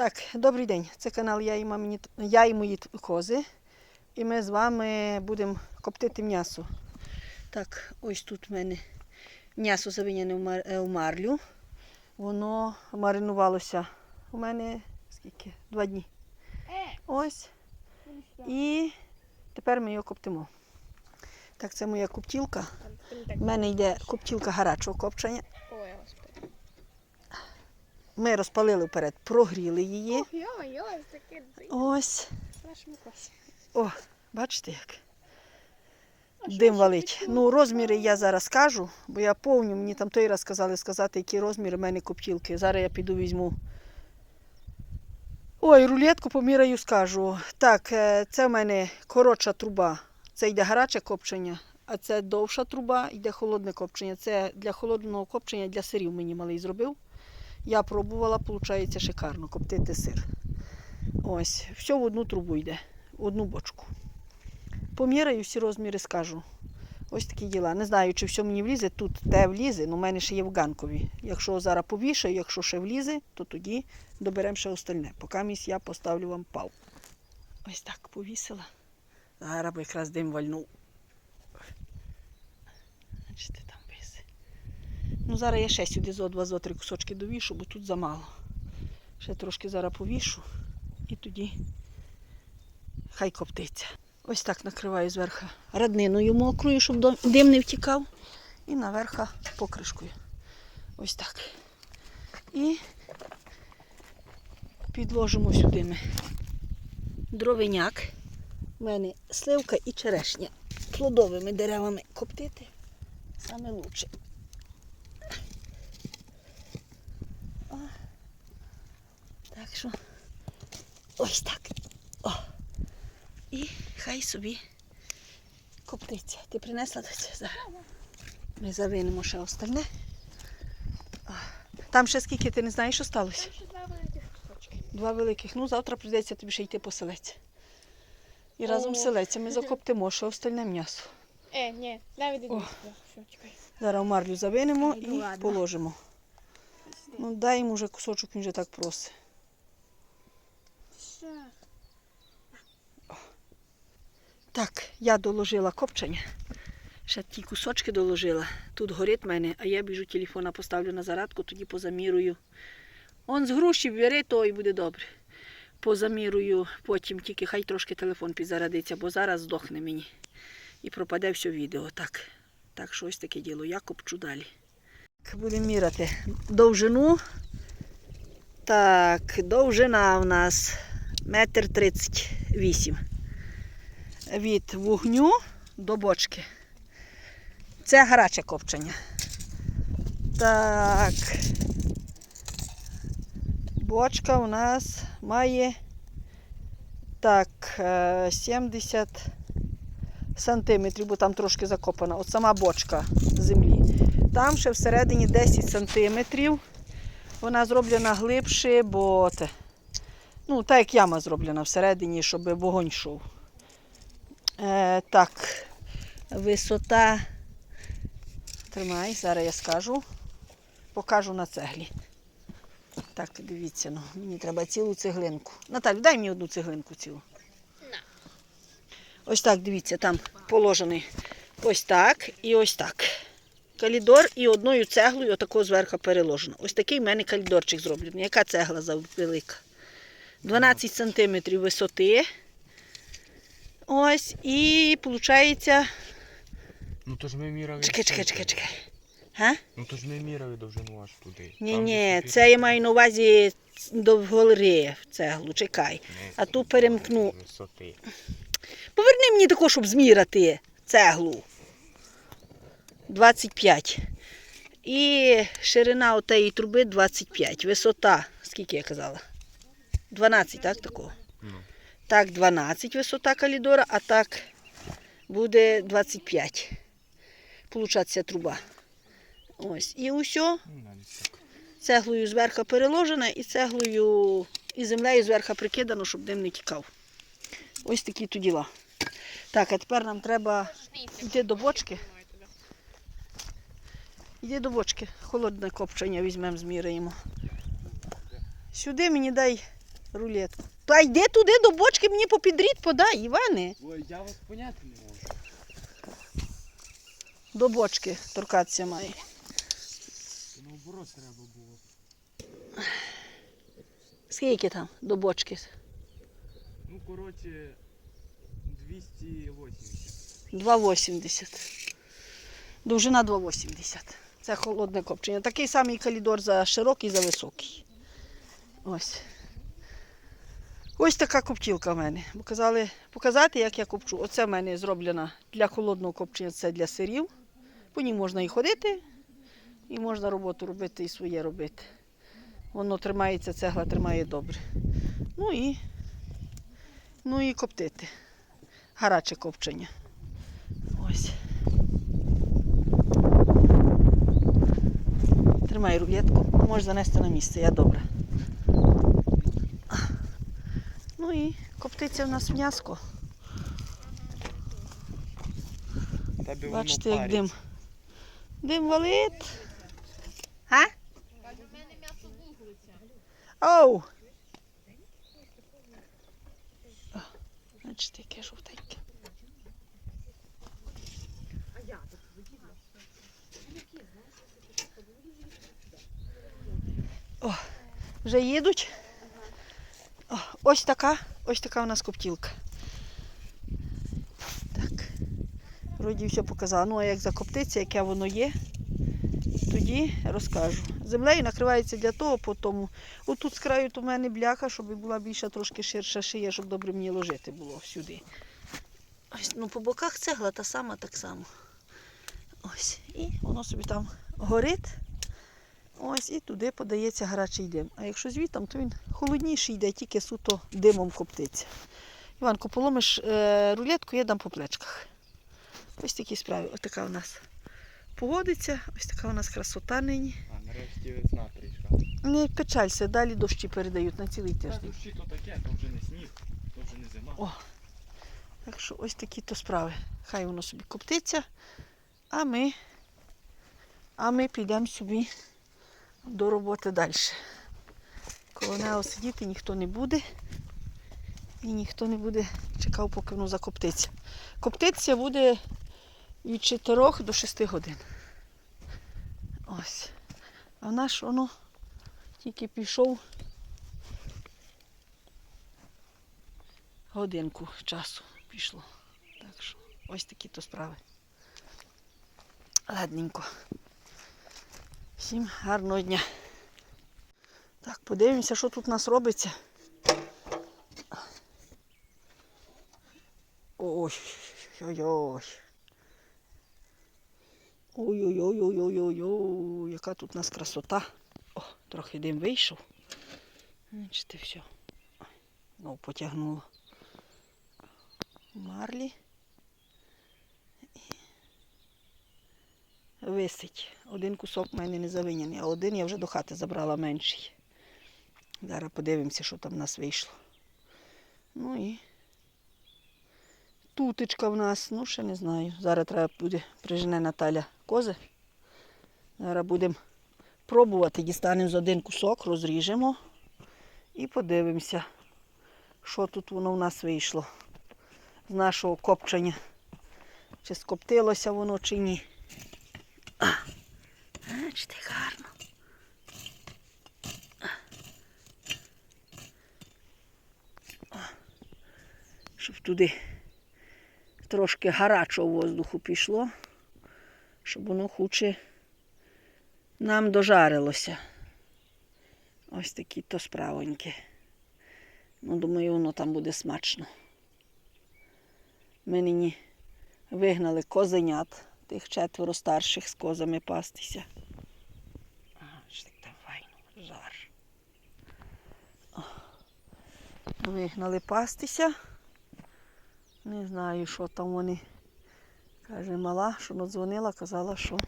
Так, добрий день. Це канал Я і, мамині, я і мої кози. І ми з вами будемо коптити м'ясо. Так, ось тут в мене м'ясо завиняне в мар- е, в марлю. Воно маринувалося у мене скільки? Два дні. Ось. І тепер ми його коптимо. Так, це моя коптілка. У мене йде коптілка гарячого копчення. Ми розпалили вперед, прогріли її. Ось. О, бачите як? Дим валить. Ну, розміри я зараз скажу, бо я повню, мені там той раз сказали сказати, які розміри в мене коптілки. Зараз я піду візьму. Ой, рулетку поміряю, скажу. Так, е, це в мене коротша труба. Це йде гаряче копчення, а це довша труба, йде холодне копчення. Це для холодного копчення для сирів мені малий зробив. Я пробувала, виходить шикарно коптити сир. Ось, все в одну трубу йде, в одну бочку. Поміряю всі розміри, скажу. Ось такі діла. Не знаю, чи все мені влізе. Тут те влізе, але в мене ще є в ганкові. Якщо зараз повішаю, якщо ще влізе, то тоді доберемо ще остальне. Поки місь я поставлю вам пал. Ось так повісила. Зараз якраз дим вальнув. Виси. Ну, зараз я ще сюди зо два, зо три кусочки довішу, бо тут замало. Ще трошки зараз повішу і тоді хай коптиться. Ось так накриваю зверху радниною мокрою, щоб дим не втікав. І наверха покришкою. Ось так. І підложимо сюди ми дровиняк. У мене сливка і черешня. Плодовими деревами коптити саме лучше. Так що ось так. О. І хай собі коптиться. Ти принесла до зараз. Ми завинемо ще остальне. А, Там ще скільки ти не знаєш, що сталося? Там ще два великих кусочки. Два великих. Ну, завтра прийдеться тобі ще йти по селець. І разом з О. селецем ми закоптимо ще остальне м'ясо. Е, ні, навіть О. Все, чекай. Зараз марлю завинемо Ну, і положимо. Ну, дай йому вже кусочок, він вже так просить. Ще. Так, я доложила копчення. Ще ті кусочки доложила. Тут горить в мене, а я біжу телефона поставлю на зарядку, тоді позамірую. Он з груші бери, то і буде добре. Позамірую потім, тільки хай трошки телефон підзарядиться, бо зараз здохне мені. І пропаде все відео. Так, так що ось таке діло. Я копчу далі. Будемо міряти довжину. Так, довжина у нас метр тридцять вісім від вогню до бочки. Це гаряче копчення. Так. Бочка у нас має так, е, 70 сантиметрів, бо там трошки закопана. От сама бочка землі. Там ще всередині 10 сантиметрів. Вона зроблена глибше, бо ну, так як яма зроблена всередині, щоб вогонь йшов. Е, так, висота. Тримай, зараз я скажу. Покажу на цеглі. Так, дивіться, ну, мені треба цілу цеглинку. Наталю, дай мені одну цеглинку цілу. Ось так, дивіться, там положений ось так і ось так. Калідор і одною цеглою отако зверху переложено. Ось такий в мене калідорчик зроблений. Яка цегла за велика? 12 см висоти. Ось, і виходить. Ну то ж ми міряли. Чекай, чекай, чекай, чекай. Га? Ну то ж ми міряли довжину аж туди. Ні, Там ні, десь це я маю на увазі довгори в цеглу, чекай. Ну, А ту перемкну. Висоти. Поверни мені тако, щоб зміряти цеглу. 25. І ширина отеї труби 25. Висота, скільки я казала? 12, так, такого? Ну. Так, 12 висота калідора, а так буде 25. Получаться труба. Ось. І усе цеглою зверху переложена і цеглою і землею зверху прикидано, щоб дим не тікав. Ось такі то діла. Так, а тепер нам треба йти до бочки. Йди до бочки. Холодне копчення візьмемо, зміряємо. Сюди мені дай рулетку. Та йди туди до бочки, мені попідріт подай, Іване. Ой, я вас поняти не можу. До бочки торкатися має. Наоборот треба було. Скільки там до бочки? Ну, коротше, 280. 2,80. Довжина 2,80. Це холодне копчення. Такий самий калідор за широкий, за високий. Ось. Ось така коптілка в мене. Показали, показати, як я копчу. Оце в мене зроблена для холодного копчення, це для сирів. По ній можна і ходити, і можна роботу робити, і своє робити. Воно тримається, цегла тримає добре. Ну і, ну і коптити. Гаряче копчення. Ось. Тримай рулетку, можеш занести на місце, я добре. Ну і коптиться в нас м'яско. Бачите, як дим. Дим валить. А? Оу! О, Бачите, яке жовтеньке. О, вже їдуть. Ось така, ось така у нас коптілка. Так. Вроді все показала. Ну, а як закоптиться, яке воно є, тоді розкажу. Землею накривається для того, по тому. Отут з краю в мене бляха, щоб була більша, трошки ширша шия, щоб добре мені ложити було сюди. Ось, ну, по боках цегла та сама так само. Ось. І воно собі там горить. Ось і туди подається гарячий дим. А якщо звітом, то він холодніший йде, тільки суто димом коптиться. Іванко, поломиш е, рулетку, я дам по плечках. Ось такі справи. Ось така у нас погодиться, ось така у нас красота нині. А нарешті весна прийшла. Не печалься, далі дощі передають на цілий Та тиждень. дощі то таке, то вже не сніг, то вже не зима. О. Так що ось такі то справи. Хай воно собі коптиться, а ми, а ми підемо собі до роботи далі. Коло нього сидіти ніхто не буде. І ніхто не буде чекав, поки воно закоптиться. Коптиться буде від 4 до 6 годин. Ось. А наш воно тільки пішов годинку часу пішло. Так що ось такі то справи. Ладненько. Всім гарного дня. Так, подивимося, що тут у нас робиться. Ой, ой-ой. Ой-ой-ой-ой-ой-ой, яка тут у нас красота. О, трохи дим вийшов. Бачите, все. Ну, потягнуло. Марлі. Висить. Один кусок в мене не завиняний, а один я вже до хати забрала менший. Зараз подивимося, що там в нас вийшло. Ну і тутечка в нас, ну ще не знаю. Зараз треба буде прижене Наталя кози. Зараз будемо пробувати, дістанемо з один кусок, розріжемо і подивимося, що тут воно в нас вийшло з нашого копчення. Чи скоптилося воно, чи ні. А, Бачите, гарно. А, Щоб туди трошки гарячого воздуху пішло, щоб воно хуче нам дожарилося. Ось такі то справоньки. Ну, думаю, воно там буде смачно. Ми нині вигнали козенят, тих четверо старших з козами пастися. Жар. Вигнали пастися. Не знаю, що там вони. Каже, мала, що надзвонила, казала, що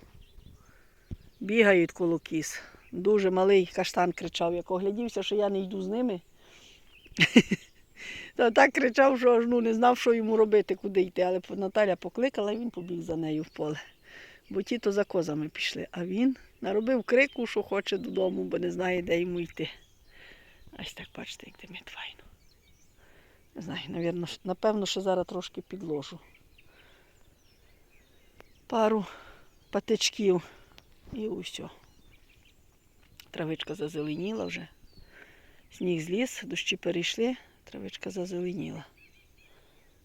бігають коло кіз. Дуже малий каштан кричав, як оглядівся, що я не йду з ними. Та так кричав, що аж ну, не знав, що йому робити, куди йти. Але Наталя покликала і він побіг за нею в поле. Бо ті то за козами пішли. А він наробив крику, що хоче додому, бо не знає, де йому йти. Ось так бачите, як димить файно. Не знаю, навірно, напевно, що зараз трошки підложу. Пару патичків і усе. Травичка зазеленіла вже. Сніг зліз, дощі перейшли, травичка зазеленіла.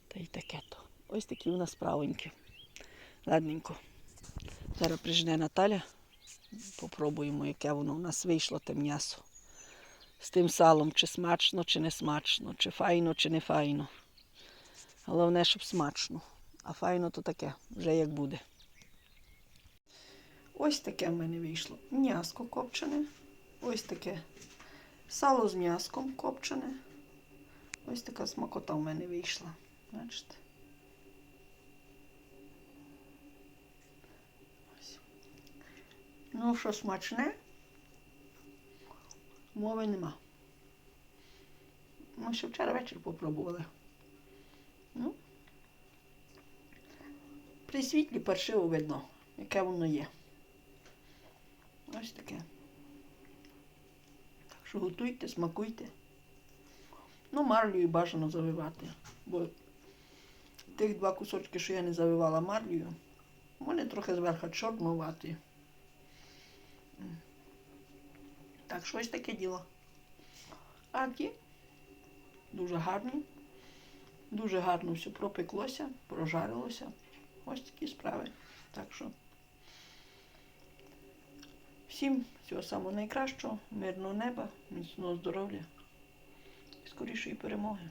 Та й таке то. Ось такі у нас справоньки. Ладненько. Зараз прижне Наталя. Попробуємо, яке воно у нас вийшло те м'ясо. З тим салом, чи смачно, чи не смачно, чи файно, чи не файно. Головне, щоб смачно. А файно то таке, вже як буде. Ось таке в мене вийшло. М'яско копчене. Ось таке сало з м'яском копчене. Ось така смакота в мене вийшла. Бачите? Ну, що смачне? Мови нема. Ми ще вчора вечір попробували. Ну, при світлі паршиво видно, яке воно є. Ось таке. Так що готуйте, смакуйте. Ну, марлею бажано завивати, бо тих два кусочки, що я не завивала марлею, вони трохи зверху чорнуваті. М. Так що ось таке діло. А ті дуже гарні. Дуже гарно все пропеклося, прожарилося. Ось такі справи. Так що всім всього самого найкращого, мирного неба, міцного здоров'я скорішої перемоги.